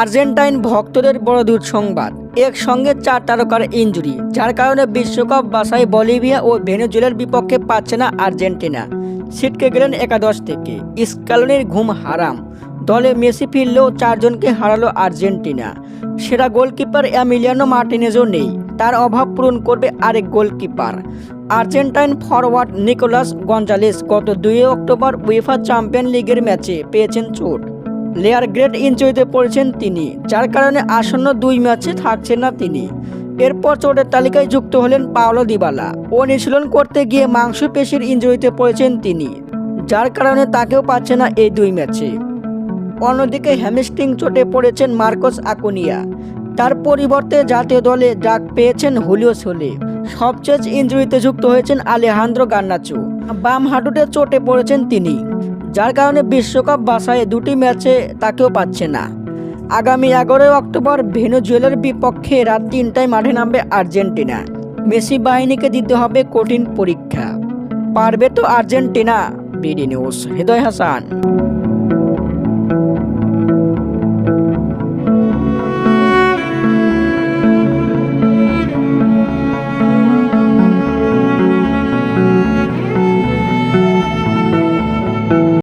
Argentine ভক্তদের বড় দুঃসংবাদ। একসঙ্গে চার তারকার ইঞ্জুরি যার কারণে বিশ্বকাপ বাসায় বলিভিয়া ও ভেনেজুয়েলার বিপক্ষে পাচ্ছে না আর্জেন্টিনা। ছিটকে গেলেন একাদশ থেকে। স্কালনির ঘুম হারাম। দলে মেসি ফিরলেও চারজনকে হারালো আর্জেন্টিনা। সেরা গোলকিপার অ্যামিলিয়ানো মার্টিনেজও নেই। তার অভাব পূরণ করবে আরেক goalkeeper. Argentine forward Nicolas Gonzalez গত দুই অক্টোবর উয়েফা চ্যাম্পিয়ন লিগের ম্যাচে পেয়েছেন চোট। লেয়ার গ্রেট ইঞ্জুরিতে পড়েছেন তিনি, যার কারণে আসন্ন দুই ম্যাচে থাকছেন না তিনি। এরপর চোটের তালিকায় যুক্ত হলেন পাওলো দিবালা অনুশীলন করতে গিয়ে মাংসপেশির ইঞ্জুরিতে পড়েছেন তিনি, যার কারণে তাকেও পাচ্ছে না এই দুই ম্যাচে। অন্যদিকে হ্যামস্ট্রিং চোটে পড়েছেন মার্কোস আকুনিয়া তার পরিবর্তে জাতীয় দলে ডাক পেয়েছেন হুলিও সোলে। সবচেয়ে ইঞ্জুরিতে যুক্ত হয়েছেন আলেহান্দ্রো গান্নাচু। বাম হাঁটুতে চোটে পড়েছেন তিনি। যার কারণে বিশ্বকাপ বাসায় দুটি ম্যাচে তাকেও পাচ্ছে না। আগামী এগারোই অক্টোবর ভেনেজুয়েলার বিপক্ষে রাত তিনটায় মাঠে নামবে আর্জেন্টিনা। মেসি বাহিনীকে দিতে হবে কঠিন পরীক্ষা। পারবে তো Argentina, BD news, Hridoy Hasan.